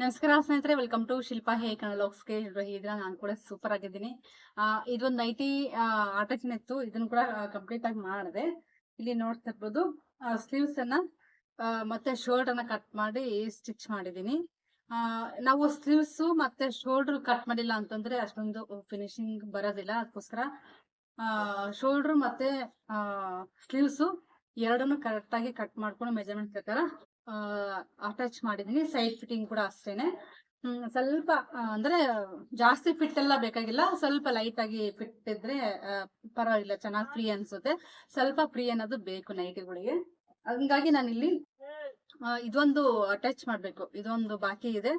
ನಮಸ್ಕಾರ ಸ್ನೇಹಿತರೆ welcome to Shilpa ಹೇ ಕನ್ನಡ ಇದ್ರ ನಾನು ಕೂಡ ಸೂಪರ್ ಆಗಿದ್ದೀನಿ. ಇದೊಂದು ನೈಟಿ ಆಟೋಚಿನ ಇತ್ತು, ಇದನ್ನು ಕೂಡ ಕಂಪ್ಲೀಟ್ ಆಗಿ ಮಾಡಿದೆ. ಇಲ್ಲಿ ನೋಡ್ತಾ ಇರ್ಬೋದು ಸ್ಲೀವ್ಸ್ ಅನ್ನ ಮತ್ತೆ ಶೋಲ್ಡರ್ ಅನ್ನ ಕಟ್ ಮಾಡಿ ಸ್ಟಿಚ್ ಮಾಡಿದ್ದೀನಿ. ನಾವು ಸ್ಲೀವ್ಸ್ ಮತ್ತೆ ಶೋಲ್ಡರ್ ಕಟ್ ಮಾಡಿಲ್ಲ ಅಂತಂದ್ರೆ ಅಷ್ಟೊಂದು ಫಿನಿಶಿಂಗ್ ಬರೋದಿಲ್ಲ. ಅದಕ್ಕೋಸ್ಕರ ಶೋಲ್ಡರ್ ಮತ್ತೆ ಸ್ಲೀವ್ಸ್ ಎರಡನ್ನು ಕರೆಕ್ಟ್ ಆಗಿ ಕಟ್ ಮಾಡ್ಕೊಂಡು ಮೆಜರ್ಮೆಂಟ್ ಪ್ರಕಾರ ಅಟ್ಯಾಚ್ ಮಾಡಿದೀನಿ ಸೈಡ್ ಫಿಟ್ಟಿಂಗ್ ಕೂಡ ಅಷ್ಟೇನೆ. ಸ್ವಲ್ಪ ಅಂದ್ರೆ ಜಾಸ್ತಿ ಫಿಟ್ ಎಲ್ಲ ಬೇಕಾಗಿಲ್ಲ. ಸ್ವಲ್ಪ ಲೈಟ್ ಆಗಿ ಫಿಟ್ ಇದ್ರೆ ಪರವಾಗಿಲ್ಲ, ಚೆನ್ನಾಗಿ ಫ್ರೀ ಅನ್ಸುತ್ತೆ. ಸ್ವಲ್ಪ ಫ್ರೀ ಅನ್ನೋದು ಬೇಕು ನೈಟಿಗಳಿಗೆ. ಹಂಗಾಗಿ ನಾನಿಲ್ಲಿ ಇದೊಂದು ಅಟ್ಯಾಚ್ ಮಾಡ್ಬೇಕು. ಇದೊಂದು ಬಾಕಿ ಇದೆ.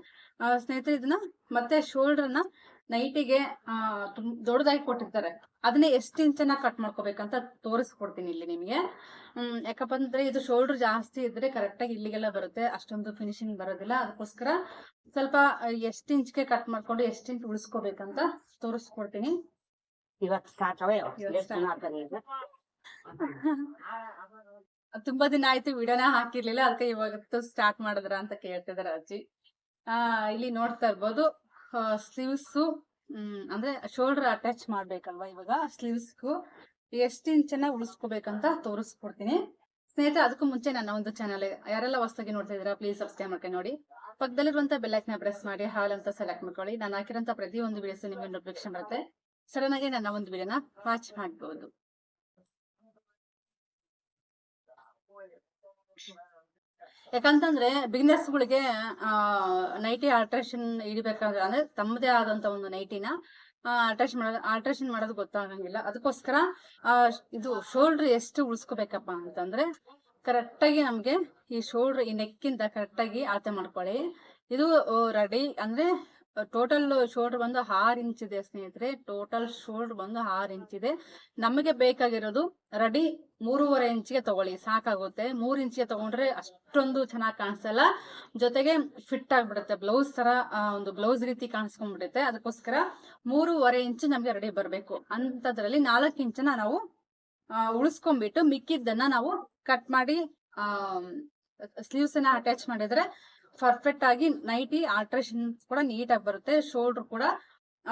ಸ್ನೇಹಿತರೆ, ಇದನ್ನ ಮತ್ತೆ ಶೋಲ್ಡರ್ನ ನೈಟಿಗೆ ಆ ತುಂ- ದೊಡ್ಡದಾಗಿ ಕೊಟ್ಟಿರ್ತಾರೆ. ಅದನ್ನೇ ಎಷ್ಟು ಇಂಚನ ಕಟ್ ಮಾಡ್ಕೋಬೇಕಂತ ತೋರಿಸ್ಕೊಡ್ತೀನಿ ಇಲ್ಲಿ ನಿಮಗೆ. ಹ್ಮ್ ಯಾಕಪ್ಪ ಅಂದ್ರೆ ಇದು ಶೋಲ್ಡರ್ ಜಾಸ್ತಿ ಇದ್ರೆ ಕರೆಕ್ಟ್ ಆಗಿ ಇಲ್ಲಿಗೆಲ್ಲ ಬರುತ್ತೆ. ಅಷ್ಟೊಂದು ಫಿನಿಶಿಂಗ್ ಬರೋದಿಲ್ಲ. ಅದಕ್ಕೋಸ್ಕರ ಸ್ವಲ್ಪ ಎಷ್ಟು ಇಂಚ್ಗೆ ಕಟ್ ಮಾಡ್ಕೊಂಡು ಎಷ್ಟು ಇಂಚ್ ಉಳಿಸ್ಕೋಬೇಕಂತ ತೋರಿಸ್ಕೊಡ್ತೀನಿ. ಇವತ್ತು ತುಂಬಾ ದಿನ ಆಯ್ತು ವಿಡಿಯೋನ ಹಾಕಿರ್ಲಿಲ್ಲ. ಅದಕ್ಕೆ ಇವಾಗ ಸ್ಟಾರ್ಟ್ ಮಾಡಿದ್ರ ಅಂತ ಕೇಳ್ತಿದಾರೆ ಅಜ್ಜಿ. ಆ ಇಲ್ಲಿ ನೋಡ್ತಾ ಇರ್ಬೋದು. ಸ್ಲೀವ್ಸ್ ಅಂದ್ರೆ ಶೋಲ್ಡರ್ ಅಟ್ಯಾಚ್ ಮಾಡ್ಬೇಕಲ್ವಾ ಇವಾಗ? ಸ್ಲೀವ್ಸ್ಗೂ ಎಷ್ಟು ಚೆನ್ನಾಗಿ ಉಳಿಸ್ಕೋಬೇಕಂತ ತೋರಿಸ್ಕೊಡ್ತೀನಿ. ಸ್ನೇಹಿತರೆ, ಅದಕ್ಕೂ ಮುಂಚೆ ನನ್ನ ಒಂದು ಚಾನಲ್ ಯಾರೆಲ್ಲ ಹೊಸದಾಗಿ ನೋಡ್ತಾ ಇದ್ದೀರಾ ಪ್ಲೀಸ್ ಸಬ್ಸ್ಕ್ರೈಬ್ ಮಾಡ್ಕೊಂಡು ನೋಡಿ. ಪಕ್ಕದಲ್ಲಿರುವಂತ ಬೆಲ್ಲೈಕ್ನ ಪ್ರೆಸ್ ಮಾಡಿ, ಹಾಲ್ ಅಂತ ಸೆಲೆಕ್ಟ್ ಮಾಡ್ಕೊಳ್ಳಿ. ನಾನು ಹಾಕಿರೋಂಥ ಪ್ರತಿ ಒಂದು ವಿಡಿಯೋಸ್ ನಿಮಗೆ ನೋಟಿಫಿಕೇಶನ್ ಬರುತ್ತೆ. ಸಡನ್ ಆಗಿ ನನ್ನ ಒಂದು ವಿಡಿಯೋನ ವಾಚ್ ಮಾಡ್ಬೋದು. ಯಾಕಂತಂದ್ರೆ ಬಿಸ್ನೆಸ್ಗಳಿಗೆ ನೈಟಿ ಆಲ್ಟ್ರೇಷನ್ ಇಡಬೇಕಂದ್ರೆ ಅಂದ್ರೆ ತಮ್ಮದೇ ಆದಂತ ಒಂದು ನೈಟಿನ ಆಲ್ಟ್ರೇಷನ್ ಮಾಡೋದು ಆಲ್ಟ್ರೇಷನ್ ಮಾಡೋದು ಗೊತ್ತಾಗಂಗಿಲ್ಲ. ಅದಕ್ಕೋಸ್ಕರ ಇದು ಶೋಲ್ಡರ್ ಎಷ್ಟು ಉಳಿಸ್ಕೋಬೇಕಪ್ಪ ಅಂತಂದ್ರೆ ಕರೆಕ್ಟ್ ಆಗಿ ನಮ್ಗೆ ಈ ಶೋಲ್ಡರ್ ಈ ನೆಕ್ಕಿಂದ ಕರೆಕ್ಟ್ ಆಗಿ ಅಳತೆ ಮಾಡ್ಕೊಳ್ಳಿ. ಇದು ರೆಡಿ, ಅಂದ್ರೆ ಟೋಟಲ್ ಶೋಲ್ಡರ್ ಬಂದು ಆರ್ ಇಂಚ್ ಇದೆ ಸ್ನೇಹಿತರೆ. ಟೋಟಲ್ ಶೋಲ್ಡರ್ ಬಂದು ಆರ್ ಇಂಚ್ ಇದೆ. ನಮಗೆ ಬೇಕಾಗಿರೋದು ರೆಡಿ ಮೂರುವರೆ ಇಂಚಿಗೆ ತಗೊಳ್ಳಿ. ಸಾಕಾಗುತ್ತೆ. ಮೂರು ಇಂಚಿಗೆ ತಗೊಂಡ್ರೆ ಅಷ್ಟೊಂದು ಚೆನ್ನಾಗಿ ಕಾಣಿಸಲ್ಲ. ಜೊತೆಗೆ ಫಿಟ್ ಆಗಿಬಿಡುತ್ತೆ. ಬ್ಲೌಸ್ ತರ ಒಂದು ಬ್ಲೌಸ್ ರೀತಿ ಕಾಣಿಸ್ಕೊಂಡ್ಬಿಡುತ್ತೆ. ಅದಕ್ಕೋಸ್ಕರ ಮೂರುವರೆ ಇಂಚು ನಮ್ಗೆ ರೆಡಿ ಬರಬೇಕು. ಅಂತದ್ರಲ್ಲಿ ನಾಲ್ಕು ಇಂಚನ ನಾವು ಉಳಿಸ್ಕೊಂಡ್ಬಿಟ್ಟು ಮಿಕ್ಕಿದ್ದನ್ನ ನಾವು ಕಟ್ ಮಾಡಿ ಸ್ಲೀವ್ಸ್ ಅನ್ನ ಅಟ್ಯಾಚ್ ಮಾಡಿದ್ರೆ ಪರ್ಫೆಕ್ಟ್ ಆಗಿ ನೈಟಿ ಆಲ್ಟ್ರೇಷನ್ ಕೂಡ ನೀಟಾಗಿ ಬರುತ್ತೆ ಶೋಲ್ಡರ್ ಕೂಡ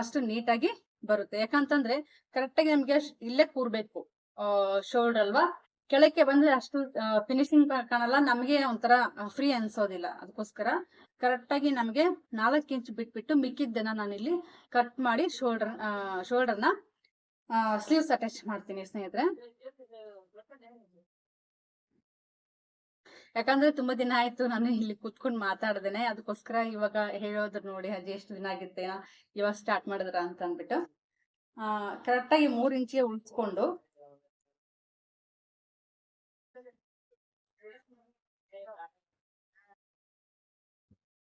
ಅಷ್ಟು ನೀಟಾಗಿ ಬರುತ್ತೆ. ಯಾಕಂತಂದ್ರೆ ಕರೆಕ್ಟ್ ಆಗಿ ನಮ್ಗೆ ಇಲ್ಲೇ ಕೂರ್ಬೇಕು ಶೋಲ್ಡರ್ ಅಲ್ವಾ? ಕೆಳಕ್ಕೆ ಬಂದ್ರೆ ಅಷ್ಟು ಫಿನಿಶಿಂಗ್ ಕಾಣಲ್ಲ, ನಮಗೆ ಒಂಥರ ಫ್ರೀ ಅನ್ಸೋದಿಲ್ಲ. ಅದಕ್ಕೋಸ್ಕರ ಕರೆಕ್ಟ್ ಆಗಿ ನಮಗೆ ನಾಲ್ಕು ಇಂಚ್ ಬಿಟ್ಬಿಟ್ಟು ಮಿಕ್ಕಿದ್ದನ್ನ ನಾನಿಲ್ಲಿ ಕಟ್ ಮಾಡಿ ಶೋಲ್ಡರ್ ಶೋಲ್ಡರ್ನ ಸ್ಲೀವ್ಸ್ ಅಟ್ಯಾಚ್ ಮಾಡ್ತೀನಿ ಸ್ನೇಹಿತರೆ. ಯಾಕಂದ್ರೆ ತುಂಬಾ ದಿನ ಆಯ್ತು ನಾನು ಇಲ್ಲಿ ಕುತ್ಕೊಂಡು ಮಾತಾಡ್ದೇನೆ. ಅದಕ್ಕೋಸ್ಕರ ಇವಾಗ ಹೇಳೋದ್ರ ನೋಡಿ ಅಜ್ಜಿ, ಎಷ್ಟು ದಿನ ಆಗಿತ್ತೆ ಇವಾಗ ಸ್ಟಾರ್ಟ್ ಮಾಡಿದ್ರ ಅಂತ ಅಂದ್ಬಿಟ್ಟು. ಆ ಕರೆಕ್ಟ್ ಆಗಿ ಮೂರ್ ಇಂಚಿಗೆ ಉಳಿಸ್ಕೊಂಡು.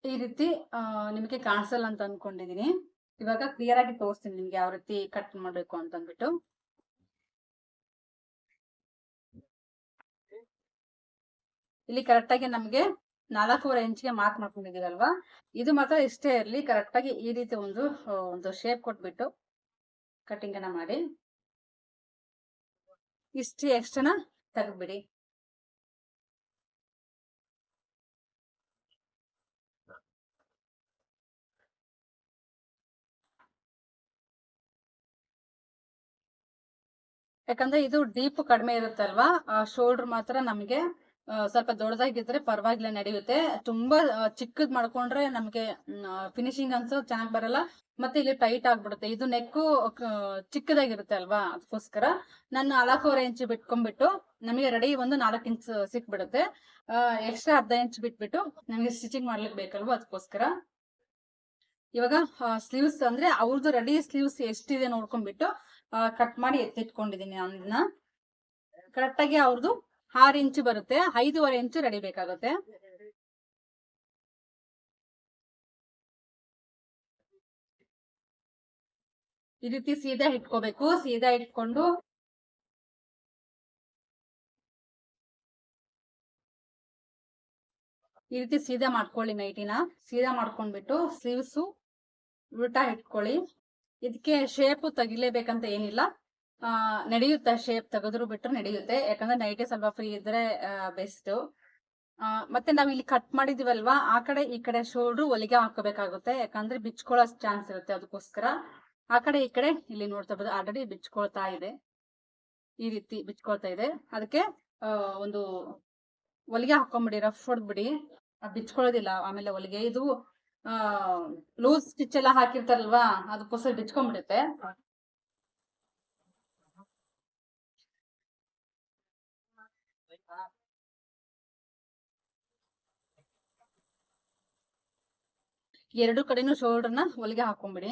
ಈ ರೀತಿ ನಿಮಗೆ ಕಾಣಿಸಲ್ಲ ಅಂತ ಅನ್ಕೊಂಡಿದೀನಿ. ಇವಾಗ ಕ್ಲಿಯರ್ ಆಗಿ ತೋರಿಸ್ತೀನಿ ನಿಮ್ಗೆ ಯಾವ ರೀತಿ ಕಟ್ ಮಾಡ್ಬೇಕು ಅಂತ ಅಂದ್ಬಿಟ್ಟು. ಇಲ್ಲಿ ಕರೆಕ್ಟ್ ಆಗಿ ನಮ್ಗೆ ನಾಲ್ಕೂವರೆ ಇಂಚಿಗೆ ಮಾರ್ಕ್ ಮಾಡ್ಕೊಂಡಿದೀವಲ್ವಾ ಇದು ಮಾತ್ರ ಇಷ್ಟೇ ಇರಲಿ ಕರೆಕ್ಟ್ ಆಗಿ ಈ ರೀತಿ ಒಂದು ಒಂದು ಶೇಪ್ ಕೊಟ್ಬಿಟ್ಟು ಕಟಿಂಗ್ ಅನ್ನ ಮಾಡಿ. ಇಷ್ಟು ಎಕ್ಸ್ಟ್ರಾನ ತೆಗ್ಬಿಡಿ ಯಾಕಂದ್ರೆ ಇದು ಡೀಪ್ ಕಡಿಮೆ ಇರುತ್ತಲ್ವಾ? ಶೋಲ್ಡರ್ ಮಾತ್ರ ನಮಗೆ ಆ, ಸ್ವಲ್ಪ ದೊಡ್ಡದಾಗಿದ್ರೆ ಪರವಾಗಿಲ್ಲ, ನಡೆಯುತ್ತೆ. ತುಂಬಾ ಚಿಕ್ಕದ್ ಮಾಡ್ಕೊಂಡ್ರೆ ನಮ್ಗೆ ಫಿನಿಶಿಂಗ್ ಅನ್ಸೋ ಚೆನ್ನಾಗ್ ಬರಲ್ಲ. ಮತ್ತೆ ಇಲ್ಲಿ ಟೈಟ್ ಆಗ್ಬಿಡುತ್ತೆ. ಇದು ನೆಕ್ಕು ಚಿಕ್ಕದಾಗಿರುತ್ತೆ ಅಲ್ವಾ? ಅದಕ್ಕೋಸ್ಕರ ನಾನು ನಾಲ್ಕೂವರೆ ಇಂಚ್ ಬಿಟ್ಕೊಂಡ್ಬಿಟ್ಟು ನಮಗೆ ರೆಡಿ ಒಂದು ನಾಲ್ಕು ಇಂಚ್ ಸಿಕ್ಬಿಡುತ್ತೆ. ಎಕ್ಸ್ಟ್ರಾ ಅರ್ಧ ಇಂಚ್ ಬಿಟ್ಬಿಟ್ಟು ನಮಗೆ ಸ್ಟಿಚಿಂಗ್ ಮಾಡ್ಲಿಕ್ಕೆ ಬೇಕಲ್ವಾ ಅದಕ್ಕೋಸ್ಕರ? ಇವಾಗ ಸ್ಲೀವ್ಸ್ ಅಂದ್ರೆ ಅವ್ರದ್ದು ರೆಡಿ ಸ್ಲೀವ್ಸ್ ಎಷ್ಟಿದೆ ನೋಡ್ಕೊಂಡ್ಬಿಟ್ಟು ಕಟ್ ಮಾಡಿ ಎತ್ತಿಟ್ಕೊಂಡಿದೀನಿ ಅದನ್ನ ಕರೆಕ್ಟಾಗಿ ಅವ್ರದ್ದು ಆರು ಇಂಚು ಬರುತ್ತೆ, ಐದೂವರೆ ಇಂಚು ರೆಡಿ ಬೇಕಾಗುತ್ತೆ ಈ ರೀತಿ ಸೀದಾ ಇಟ್ಕೋಬೇಕು, ಸೀದಾ ಇಟ್ಕೊಂಡು ಈ ರೀತಿ ಸೀದಾ ಮಾಡ್ಕೊಳ್ಳಿ ನೈಟಿನ. ಸೀದಾ ಮಾಡ್ಕೊಂಡ್ಬಿಟ್ಟು ಸ್ಲೀವ್ಸು ಉಲ್ಟಾ ಇಟ್ಕೊಳ್ಳಿ. ಇದಕ್ಕೆ ಶೇಪ್ ತೆಗಿಲೇಬೇಕಂತ ಏನಿಲ್ಲ. ನಡೆಯುತ್ತೆ ಶೇಪ್ ತೆಗೆದ್ರು ಬಿಟ್ರು ನಡೆಯುತ್ತೆ. ಯಾಕಂದ್ರೆ ನೈಟ್ ಸ್ವಲ್ಪ ಫ್ರೀ ಇದ್ರೆ ಬೆಸ್ಟ್ ಮತ್ತೆ ನಾವ್ ಇಲ್ಲಿ ಕಟ್ ಮಾಡಿದೀವಲ್ವಾ? ಆ ಕಡೆ, ಈ ಕಡೆ ಶೋಲ್ಡ್ರು ಹೊಲಿಗೆ ಹಾಕೋಬೇಕಾಗುತ್ತೆ ಯಾಕಂದ್ರೆ ಬಿಚ್ಕೊಳ್ಳೋ ಚಾನ್ಸ್ ಇರುತ್ತೆ ಅದಕ್ಕೋಸ್ಕರ. ಆ ಕಡೆ, ಈ ಕಡೆ ಇಲ್ಲಿ ನೋಡ್ತಾ ಇರ್ಬೋದು. ಆಲ್ರೆಡಿ ಬಿಚ್ಕೊಳ್ತಾ ಇದೆ. ಈ ರೀತಿ ಬಿಚ್ಕೊಳ್ತಾ ಇದೆ. ಅದಕ್ಕೆ ಒಂದು ಹೊಲಿಗೆ ಹಾಕೊಂಡ್ಬಿಡಿ ರಫ್ ಹೊಡ್ಬಿಡಿ ಬಿಚ್ಕೊಳ್ಳೋದಿಲ್ಲ ಆಮೇಲೆ ಹೊಲಿಗೆ ಇದು ಲೂಸ್ ಸ್ಟಿಚ್ ಎಲ್ಲ ಹಾಕಿರ್ತಾರಲ್ವಾ? ಅದಕ್ಕೋಸ್ಕರ ಬಿಚ್ಕೊಂಡ್ಬಿಡುತ್ತೆ. ಎರಡು ಕಡೆನೂ ಶೋಲ್ಡರ್ನ ಹೊಲಿಗೆ ಹಾಕೊಂಡ್ಬಿಡಿ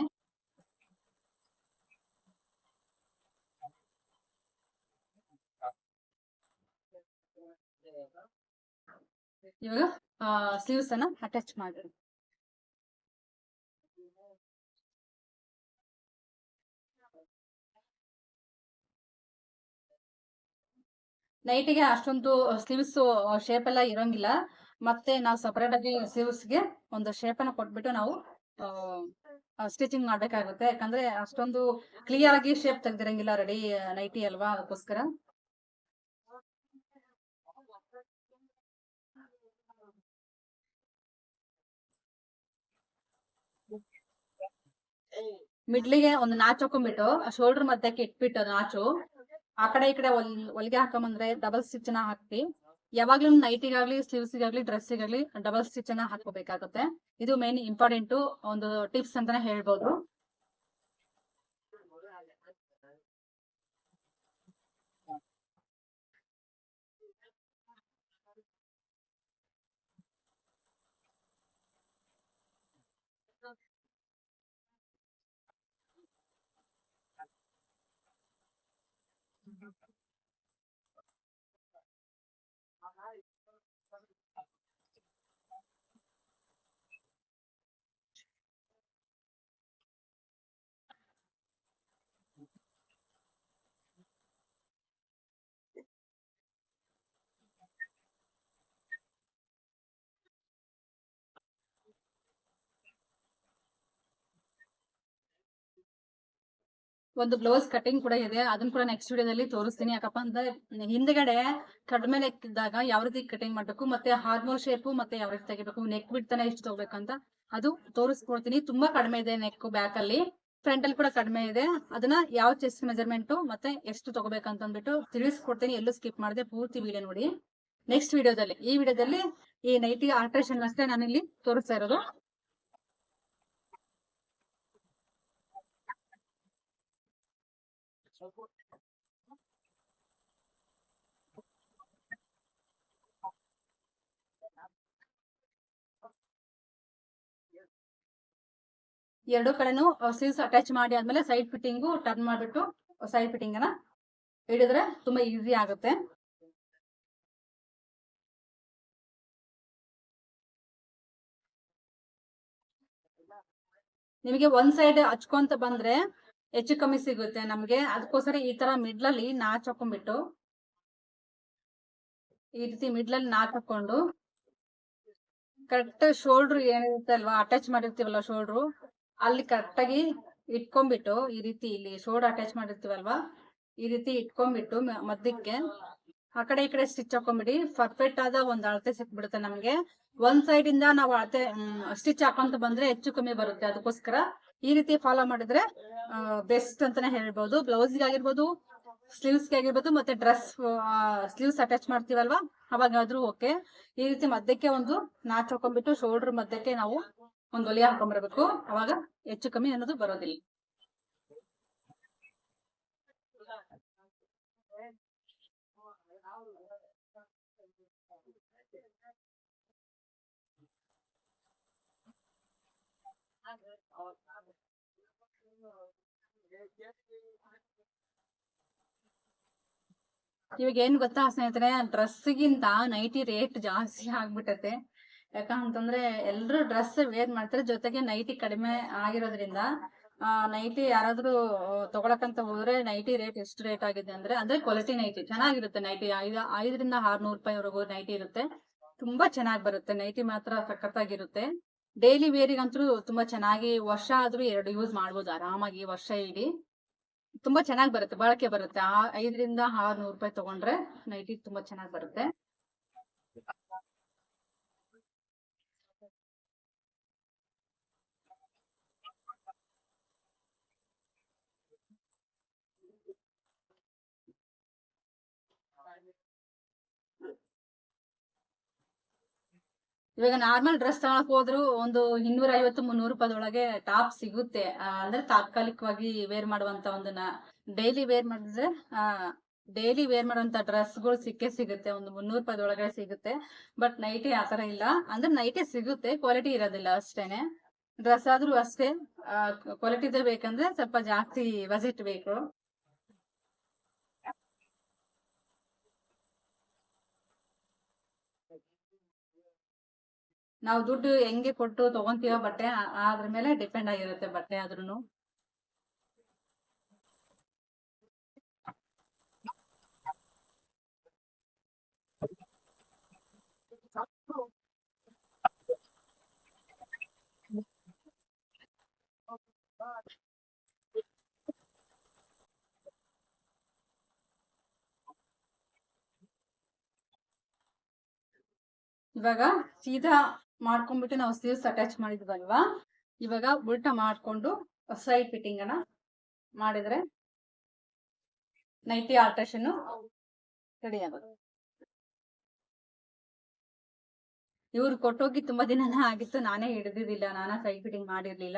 ಇವಾಗ ಸ್ಲೀವ್ಸ್ ಅನ್ನ ಅಟ್ಯಾಚ್ ಮಾಡಿ ನೈಟಿಗೆ ಅಷ್ಟೊಂದು ಸ್ಲೀವ್ಸ್ ಶೇಪ್ ಎಲ್ಲ ಇರೋಂಗಿಲ್ಲ. ಮತ್ತೆ ನಾವು ಸಪರೇಟ್ ಆಗಿ ಸ್ಲೀವ್ಸ್ಗೆ ಒಂದು ಶೇಪ್ ಅನ್ನ ಕೊಟ್ಬಿಟ್ಟು ನಾವು ಸ್ಟಿಚಿಂಗ್ ಮಾಡ್ಬೇಕಾಗುತ್ತೆ. ಯಾಕಂದ್ರೆ ಅಷ್ಟೊಂದು ಕ್ಲಿಯರ್ ಆಗಿ ಶೇಪ್ ತೆಗ್ದಿರಂಗಿಲ್ಲ ರೆಡಿ ನೈಟಿ ಅಲ್ವಾ ಅದಕ್ಕೋಸ್ಕರ. ಮಿಡ್ಲಿಗೆ ಒಂದು ನಾಚು ಹಾಕೊಂಡ್ಬಿಟ್ಟು ಶೋಲ್ಡರ್ ಮಧ್ಯಕ್ಕೆ ಇಟ್ಬಿಟ್ಟು ನಾಚು. ಆ ಕಡೆ ಈ ಕಡೆ ಹೊಲ್ ಹೊಲಿಗೆ ಹಾಕೊಂಬಂದ್ರೆ ಡಬಲ್ ಸ್ಟಿಚ್ನ ಹಾಕಿ ಯಾವಾಗ್ಲೂ ನೈಟಿಗಾಗ್ಲಿ ಸ್ಲೀವ್ಸಿಗಾಗ್ಲಿ ಡ್ರೆಸ್ಸಿಗಾಗ್ಲಿ ಡಬಲ್ ಸ್ಟಿಚ್ನ ಹಾಕೋಬೇಕಾಗುತ್ತೆ ಇದು ಮೇನ್ ಇಂಪಾರ್ಟೆಂಟ್ ಒಂದು ಟಿಪ್ಸ್ ಅಂತಾನೆ ಹೇಳ್ಬೋದು. you. ಒಂದು ಬ್ಲೌಸ್ ಕಟಿಂಗ್ ಕೂಡ ಇದೆ. ಅದನ್ನ ಕೂಡ ನೆಕ್ಸ್ಟ್ ವಿಡಿಯೋದಲ್ಲಿ ತೋರಿಸ್ತೀನಿ. ಯಾಕಪ್ಪ ಅಂದ್ರೆ ಹಿಂದ್ಗಡೆ ಕಡಿಮೆ ಇದ್ದಾಗ ಯಾವ ರೀತಿ ಕಟಿಂಗ್ ಮಾಡ್ಬೇಕು, ಮತ್ತೆ ಹಾರ್ಮೋಲ್ ಶೇಪ್ ಮತ್ತೆ ಯಾವ ರೀತಿ ತೆಗಿಬೇಕು ನೆಕ್ ಬಿಡ್ತಾನೆ ಎಷ್ಟು ತಗೋಬೇಕಂತ ಅದು ತೋರಿಸ್ಕೊಡ್ತೀನಿ. ತುಂಬಾ ಕಡಿಮೆ ಇದೆ ನೆಕ್ ಬ್ಯಾಕ್ ಅಲ್ಲಿ. ಫ್ರಂಟ್ ಅಲ್ಲಿ ಕೂಡ ಕಡಿಮೆ ಇದೆ. ಅದನ್ನ ಯಾವ ಚೆಸ್ಟ್ ಮೆಜರ್ಮೆಂಟ್ ಮತ್ತೆ ಎಷ್ಟು ತಗೋಬೇಕಂತ ಅಂದ್ಬಿಟ್ಟು ತಿಳಿಸ್ಕೊಡ್ತೀನಿ. ಎಲ್ಲೂ ಸ್ಕಿಪ್ ಮಾಡದೆ ಪೂರ್ತಿ ವಿಡಿಯೋ ನೋಡಿ. ನೆಕ್ಸ್ಟ್ ವಿಡಿಯೋದಲ್ಲಿ ಈ ವಿಡಿಯೋದಲ್ಲಿ ಈ ನೈಟಿ ಆಲ್ಟ್ರೇಷನ್ ಅಷ್ಟೇ ನಾನು ಇಲ್ಲಿ ತೋರಿಸ್ತಾ ಇರೋದು. ಎರಡು ಕಡೆನೂ ಸ್ಲೀವ್ಸ್ ಅಟ್ಯಾಚ್ ಮಾಡಿ ಆದ್ಮೇಲೆ ಸೈಡ್ ಫಿಟ್ಟಿಂಗು ಟರ್ನ್ ಮಾಡಿಬಿಟ್ಟು ಸೈಡ್ ಫಿಟ್ಟಿಂಗ್ ಅನ್ನ ಹಿಡಿದ್ರೆ ತುಂಬಾ ಈಸಿ ಆಗುತ್ತೆ. ನಿಮಗೆ ಒಂದ್ ಸೈಡ್ ಹಚ್ಕೊಂತ ಬಂದ್ರೆ ಹೆಚ್ಚು ಕಮ್ಮಿ ಸಿಗುತ್ತೆ ನಮ್ಗೆ. ಅದಕ್ಕೋಸ್ಕರ ಈ ತರ ಮಿಡ್ಲಲ್ಲಿ ನಾಚ್ ಹಾಕೊಂಡ್ಬಿಟ್ಟು, ಈ ರೀತಿ ಮಿಡ್ಲಲ್ಲಿ ನಾಚ್ ಹಾಕೊಂಡು ಕರೆಕ್ಟ್ ಶೋಲ್ಡ್ರ್ ಏನಿರುತ್ತೆ ಅಲ್ವಾ ಅಟ್ಯಾಚ್ ಮಾಡಿರ್ತೀವಲ್ಲ ಶೋಲ್ಡ್ರು ಅಲ್ಲಿ ಕರೆಕ್ಟ್ ಆಗಿ ಇಟ್ಕೊಂಡ್ಬಿಟ್ಟು ಈ ರೀತಿ ಇಲ್ಲಿ ಶೋಲ್ಡರ್ ಅಟ್ಯಾಚ್ ಮಾಡಿರ್ತೀವಲ್ವಾ? ಈ ರೀತಿ ಇಟ್ಕೊಂಡ್ಬಿಟ್ಟು ಮಧ್ಯಕ್ಕೆ ಆ ಕಡೆ ಈ ಕಡೆ ಸ್ಟಿಚ್ ಹಾಕೊಂಡ್ಬಿಡಿ. ಪರ್ಫೆಕ್ಟ್ ಆದ ಒಂದು ಅಳತೆ ಸಿಕ್ಬಿಡುತ್ತೆ ನಮ್ಗೆ. ಒಂದ್ ಸೈಡ್ ಇಂದ ನಾವು ಅಳತೆ ಸ್ಟಿಚ್ ಹಾಕೊಂತ ಬಂದ್ರೆ ಹೆಚ್ಚು ಕಮ್ಮಿ ಬರುತ್ತೆ ಅದಕ್ಕೋಸ್ಕರ. ಈ ರೀತಿ ಫಾಲೋ ಮಾಡಿದ್ರೆ ಬೆಸ್ಟ್ ಅಂತಾನೆ ಹೇಳ್ಬಹುದು ಬ್ಲೌಸ್ ಆಗಿರ್ಬೋದು ಸ್ಲೀವ್ಸ್ ಆಗಿರ್ಬೋದು ಮತ್ತೆ ಡ್ರೆಸ್ ಸ್ಲೀವ್ಸ್ ಅಟ್ಯಾಚ್ ಮಾಡ್ತೀವಲ್ವಾ? ಅವಾಗಾದ್ರೂ ಓಕೆ ಈ ರೀತಿ ಮಧ್ಯಕ್ಕೆ ಒಂದು ನಾಚ್ ಹಾಕೊಂಡ್ಬಿಟ್ಟು ಶೋಲ್ಡರ್ ಮಧ್ಯಕ್ಕೆ ನಾವು ಒಂದು ಹಾಕೊಂಡ್ ಹಾಕೊಂಡ್ಬರ್ಬೇಕು ಅವಾಗ ಹೆಚ್ಚು ಕಮ್ಮಿ ಅನ್ನೋದು ಬರೋದಿಲ್ಲ. ಇವಾಗ ಏನ್ ಗೊತ್ತಾ ಸ್ನೇಹಿತರೆ ಡ್ರೆಸ್ಗಿಂತ ನೈಟಿ ರೇಟ್ ಜಾಸ್ತಿ ಆಗ್ಬಿಟ್ಟತೆ ಯಾಕಂತಂದ್ರೆ ಎಲ್ರು ಡ್ರೆಸ್ ವೇರ್ ಮಾಡ್ತಾರೆ, ಜೊತೆಗೆ ನೈಟಿ ಕಡಿಮೆ ಆಗಿರೋದ್ರಿಂದ, ಆ ನೈಟಿ ಯಾರಾದ್ರೂ ತಗೊಳಕಂತ ಹೋದ್ರೆ ನೈಟಿ ರೇಟ್ ಎಷ್ಟು ರೇಟ್ ಆಗಿದೆ ಅಂದ್ರೆ ಅಂದ್ರೆ ಕ್ವಾಲಿಟಿ ನೈಟಿ ಚೆನ್ನಾಗಿರುತ್ತೆ ನೈಟಿ ಐದ, ಐದರಿಂದ ಆರ್ನೂರು ರೂಪಾಯಿವರೆಗೂ ನೈಟಿ ಇರುತ್ತೆ. ತುಂಬಾ ಚೆನ್ನಾಗಿ ಬರುತ್ತೆ. ನೈಟಿ ಮಾತ್ರ ಸಖತ್ತಾಗಿರುತ್ತೆ. ಡೈಲಿ ವೇರಿಗಂತೂ ತುಂಬಾ ಚೆನ್ನಾಗಿ ವರ್ಷ ಆದ್ರೂ ಎರಡು ಯೂಸ್ ಮಾಡ್ಬೋದು, ಆರಾಮಾಗಿ ವರ್ಷ ಇಡೀ. ತುಂಬಾ ಚೆನ್ನಾಗಿ ಬರುತ್ತೆ, ಬಳಕೆ ಬರುತ್ತೆ. ಆ, ಐದರಿಂದ ಆರ್ನೂರು ರೂಪಾಯಿ ತಗೊಂಡ್ರೆ ನೈಟಿ ತುಂಬಾ ಚೆನ್ನಾಗಿ ಬರುತ್ತೆ. ಇವಾಗ ನಾರ್ಮಲ್ ಡ್ರೆಸ್ ತಗೊಳಕ್ ಹೋದ್ರು ಒಂದು ಇನ್ನೂರ ಐವತ್ತು ಮುನ್ನೂರು ರೂಪಾಯಿದೊಳಗೆ ಟಾಪ್ ಸಿಗುತ್ತೆ. ಅಂದ್ರೆ ತಾತ್ಕಾಲಿಕವಾಗಿ ವೇರ್ ಮಾಡುವಂತ ಒಂದನ್ನ. ಡೈಲಿ ವೇರ್ ಮಾಡಿದ್ರೆ, ಆ ಡೈಲಿ ವೇರ್ ಮಾಡುವಂತ ಡ್ರೆಸ್ಗಳು ಸಿಕ್ಕೇ ಸಿಗುತ್ತೆ. ಒಂದು ಮುನ್ನೂರು ರೂಪಾಯಿದೊಳಗೆ ಸಿಗುತ್ತೆ. ಬಟ್ ನೈಟಿ ಆತರ ಇಲ್ಲ. ಅಂದ್ರೆ ನೈಟಿ ಸಿಗುತ್ತೆ ಕ್ವಾಲಿಟಿ ಇರೋದಿಲ್ಲ ಅಷ್ಟೇನೆ. ಡ್ರೆಸ್ ಆದ್ರೂ ಅಷ್ಟೇ. ಕ್ವಾಲಿಟಿದೇ ಬೇಕಂದ್ರೆ ಸ್ವಲ್ಪ ಜಾಸ್ತಿ ಬಜೆಟ್ ಬೇಕು. ನಾವು ದುಡ್ಡು ಹೆಂಗೆ ಕೊಟ್ಟು ತಗೊಂತೀವೋ ಬಟ್ಟೆ, ಆ- ಅದ್ರ ಮೇಲೆ ಡಿಪೆಂಡ್ ಆಗಿರುತ್ತೆ ಬಟ್ಟೆ ಆದ್ರೂನು. ಇವಾಗ ಸೀದಾ ಮಾಡ್ಕೊಂಡ್ಬಿಟ್ಟು ನಾವು ಸ್ಲೀವ್ಸ್ ಅಟ್ಯಾಚ್ ಮಾಡಿದ್ವಲ್ವಾ? ಇವಾಗ ಉಲ್ಟಾ ಮಾಡ್ಕೊಂಡು ಸೈಡ್ ಫಿಟ್ಟಿಂಗ್ ಅನ್ನ ಮಾಡಿದ್ರೆ ನೈಟಿ ಆಲ್ಟ್ರೇಷನ್ ರೆಡಿ ಆಗುತ್ತೆ. ಇವ್ರು ಕೊಟ್ಟೋಗಿ ತುಂಬಾ ದಿನನೇ ಆಗಿತ್ತು, ನಾನೇ ಹಿಡಿದಿದ್ದಿಲ್ಲ, ನಾನೇ ಸೈಡ್ ಫಿಟ್ಟಿಂಗ್ ಮಾಡಿರ್ಲಿಲ್ಲ.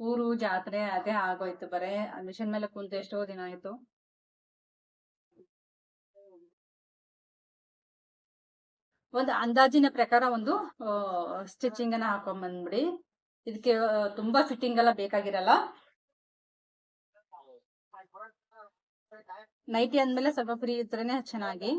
ಊರು, ಜಾತ್ರೆ, ಅದೇ ಆಗೋಯ್ತು ಬರೇ. ಮಿಷನ್ ಮೇಲೆ ಕುಂತು ಎಷ್ಟೋ ದಿನ ಆಯ್ತು. ಒಂದು ಅಂದಾಜಿನ ಪ್ರಕಾರ ಒಂದು ಸ್ಟಿಚಿಂಗ್ ಅನ್ನ ಹಾಕೊಂಡ್ ಬಂದ್ಬಿಡಿ ಇದಕ್ಕೆ ತುಂಬಾ ಫಿಟ್ಟಿಂಗ್ ಎಲ್ಲ ಬೇಕಾಗಿರಲ್ಲ. ನೈಟಿ ಅಂದ್ಮೇಲೆ ಸ್ವಲ್ಪ ಫ್ರೀ ಇದ್ರೇನೆ ಚೆನ್ನಾಗಿ.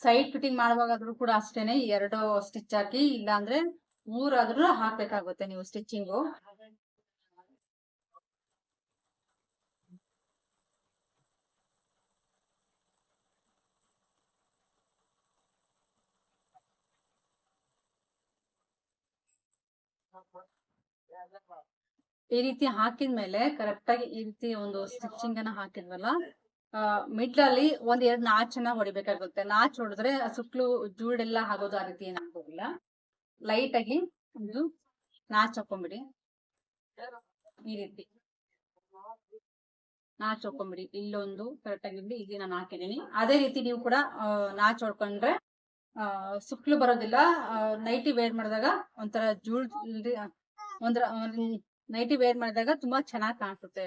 ಸೈಡ್ ಫಿಟ್ಟಿಂಗ್ ಮಾಡುವಾಗಾದ್ರೂ ಕೂಡ ಅಷ್ಟೇನೆ ಎರಡು ಸ್ಟಿಚ್ ಹಾಕಿ ಇಲ್ಲ ಅಂದ್ರೆ ಮೂರಾದ್ರೂ ಹಾಕ್ಬೇಕಾಗುತ್ತೆ ನೀವು ಸ್ಟಿಚಿಂಗು ಈ ರೀತಿ ಹಾಕಿದ್ಮೇಲೆ ಕರೆಕ್ಟ್ ಆಗಿ ಈ ರೀತಿ ಒಂದು ಸ್ಟಿಚಿಂಗ್ ಅನ್ನ ಹಾಕಿದ್ವಲ್ಲ? ಮಿಡ್ಲ್ ಅಲ್ಲಿ ಒಂದ್ ಎರಡ್ ನಾಚನ್ನ ಹೊಡಿಬೇಕಾಗುತ್ತೆ. ನಾಚ್ ಹೊಡೆದ್ರೆ ಸುತ್ತಲೂ ಜೂಡೆಲ್ಲ ಆಗೋದು ಆ ರೀತಿ ಏನಾಗೋದಿಲ್ಲ. ಲೈಟ್ ಆಗಿ ಒಂದು ನಾಚ್ ಹಾಕೊಂಬಿಡಿ. ಈ ರೀತಿ. ನಾಚ್ ಹಾಕೊಂಬಿಡಿ. ಇಲ್ಲೊಂದು ಕರೆಕ್ಟ್ ಆಗಿ ಇಲ್ಲಿ ನಾನು ಹಾಕಿದೀನಿ ಅದೇ ರೀತಿ ನೀವು ಕೂಡ ನಾಚ್ ಹೊಡ್ಕೊಂಡ್ರೆ ಸುಕ್ಲು ಬರೋದಿಲ್ಲ. ನೈಟಿ ವೇರ್ ಮಾಡಿದಾಗ ಒಂಥರ ಜೂಳ್ ಒಂಥರ ನೈಟಿ ವೇರ್ ಮಾಡಿದಾಗ ತುಂಬಾ ಚೆನ್ನಾಗಿ ಕಾಣಿಸುತ್ತೆ.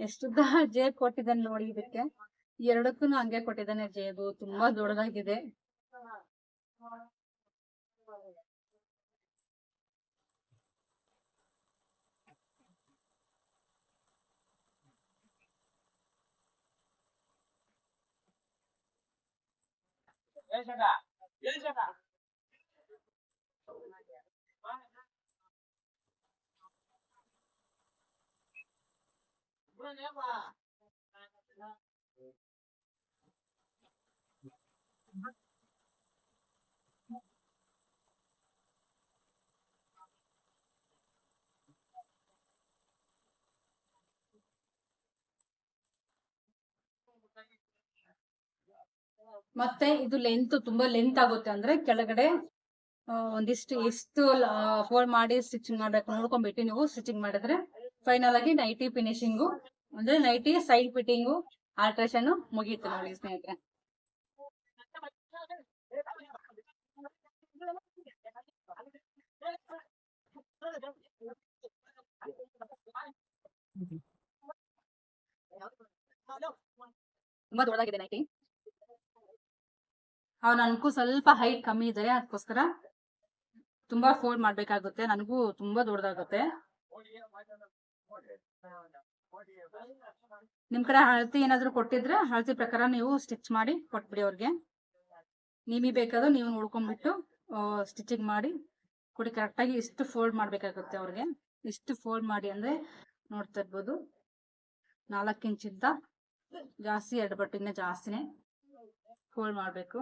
ಎಷ್ಟುದ್ದ ಜೇ ಕೊಟ್ಟಿದ್ದಾನೆ ನೋಡಿ ಇದಕ್ಕೆ. ಎರಡಕ್ಕೂ ಹಂಗೆ ಕೊಟ್ಟಿದ್ದಾನೆ ಜೇಬು ತುಂಬಾ ದೊಡ್ಡದಾಗಿದೆ. ಮತ್ತೆ ಇದು ಲೆಂತ್ ತುಂಬಾ ಲೆಂತ್ ಆಗುತ್ತೆ ಅಂದ್ರೆ ಕೆಳಗಡೆ ಒಂದಿಷ್ಟು, ಎಷ್ಟು ಫೋಲ್ಡ್ ಮಾಡಿ ಸ್ಟಿಚಿಂಗ್ ಮಾಡ್ಬೇಕು ನೋಡ್ಕೊಂಡ್ಬಿಟ್ಟು ನೀವು ಸ್ಟಿಚಿಂಗ್ ಮಾಡಿದ್ರೆ ಫೈನಲ್ ಆಗಿ ನೈಟಿ ಫಿನಿಶಿಂಗು ಅಂದ್ರೆ ನೈಟಿ ಸೈಡ್ ಫಿಟ್ಟಿಂಗು ಆಲ್ಟ್ರೇಷನ್ ಮುಗೀತು ನೋಡಿ ಸ್ನೇಹಿತರೆ. ತುಂಬಾ ದೊಡ್ಡದಾಗಿದೆ ನೈಟಿ ಅವ್ ನನ್ಗೂ ಸ್ವಲ್ಪ ಹೈಟ್ ಕಮ್ಮಿ ಇದೆ, ಅದಕ್ಕೋಸ್ಕರ ತುಂಬಾ ಫೋಲ್ಡ್ ಮಾಡ್ಬೇಕಾಗುತ್ತೆ, ನನಗೂ ತುಂಬಾ ದೊಡ್ಡದಾಗುತ್ತೆ. ನಿಮ್ ಕಡೆ ಅಳತಿ ಏನಾದ್ರು ಕೊಟ್ಟಿದ್ರೆ ಅಳತಿ ಪ್ರಕಾರ ನೀವು ಸ್ಟಿಚ್ ಮಾಡಿ ಕೊಟ್ಬಿಡಿ ಅವ್ರಿಗೆ. ನಿಮಗೆ ಬೇಕಾದ್ರು ನೀವು ನೋಡ್ಕೊಂಡ್ಬಿಟ್ಟು ಸ್ಟಿಚಿಂಗ್ ಮಾಡಿ ಕೊಡಿ. ಕರೆಕ್ಟಾಗಿ ಇಷ್ಟು ಫೋಲ್ಡ್ ಮಾಡಬೇಕಾಗುತ್ತೆ ಅವ್ರಿಗೆ. ಇಷ್ಟು ಫೋಲ್ಡ್ ಮಾಡಿ ಅಂದ್ರೆ ನೋಡ್ತಾ ಇರ್ಬೋದು, ನಾಲ್ಕು ಇಂಚಿಂದ ಜಾಸ್ತಿ ಎರಡು ಬಟ್ಟಿಂದ ಜಾಸ್ತಿನೇ ಫೋಲ್ಡ್ ಮಾಡಬೇಕು.